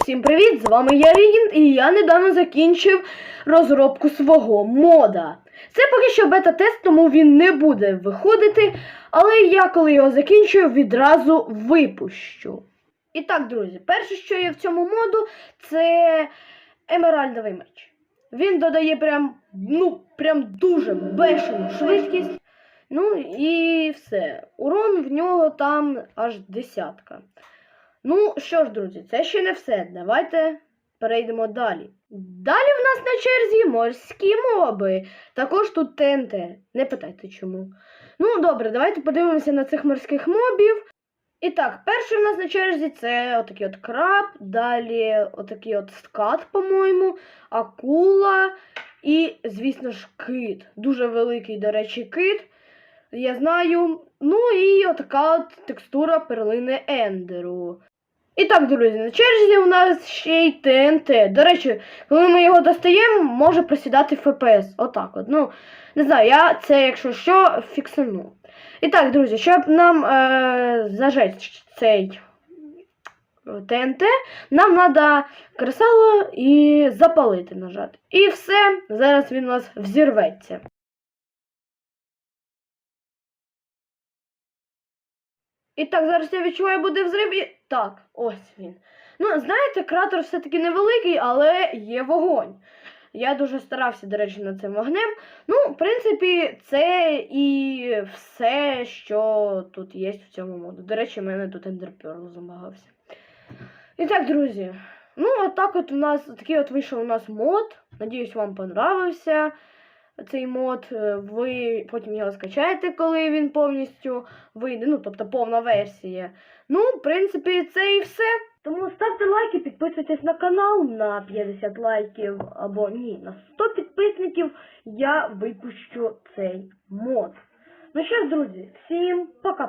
всім привіт! З вами я Рігін, і я недавно закінчив розробку свого мода. Це поки що бета-тест, тому він не буде виходити, але я, коли його закінчую, відразу випущу. І так, друзі, перше, що є в цьому моду, це емеральдовий меч. Він додає прям, ну, прям дуже бешену швидкість. Ну і все. Урон в нього там аж десятка. Ну що ж, друзі, це ще не все. Давайте перейдемо далі. Далі в нас на черзі морські моби. Також тут ТНТ. Не питайте чому. Ну, добре, давайте подивимося на цих морських мобів. І так, перший в нас на черзі це отакий от краб, далі отакий от скат, по-моєму, акула і, звісно ж, кит. Дуже великий, до речі, кит. Я знаю. Ну і отака от текстура перлини Ендеру. І так, друзі, на черзі у нас ще й ТНТ. До речі, коли ми його достаємо, може просідати ФПС. Отак от. Ну, не знаю, я це, якщо що, фіксану. І так, друзі, щоб нам е, зажечь цей ТНТ, нам треба кресало і запалити нажати. І все, зараз він у нас взірветься. І так, зараз я відчуваю, буде взрив і. Так, ось він. Ну, знаєте, кратер все-таки невеликий, але є вогонь. Я дуже старався, до речі, над цим вогнем. Ну, в принципі, це і все, що тут є в цьому моду. До речі, в мене тут ендерперл замагався. І так, друзі. Ну, отак от у нас такий от вийшов у нас мод. Надіюсь, вам понравився цей мод. Е, Ви потім його скачаєте, коли він повністю вийде. Ну, тобто повна версія. Ну, в принципі, це і все. Тому ставте лайки, підписуйтесь на канал на 50 лайків або ні, на 100 підписників я випущу цей мод. Ну що ж, друзі, всім пока!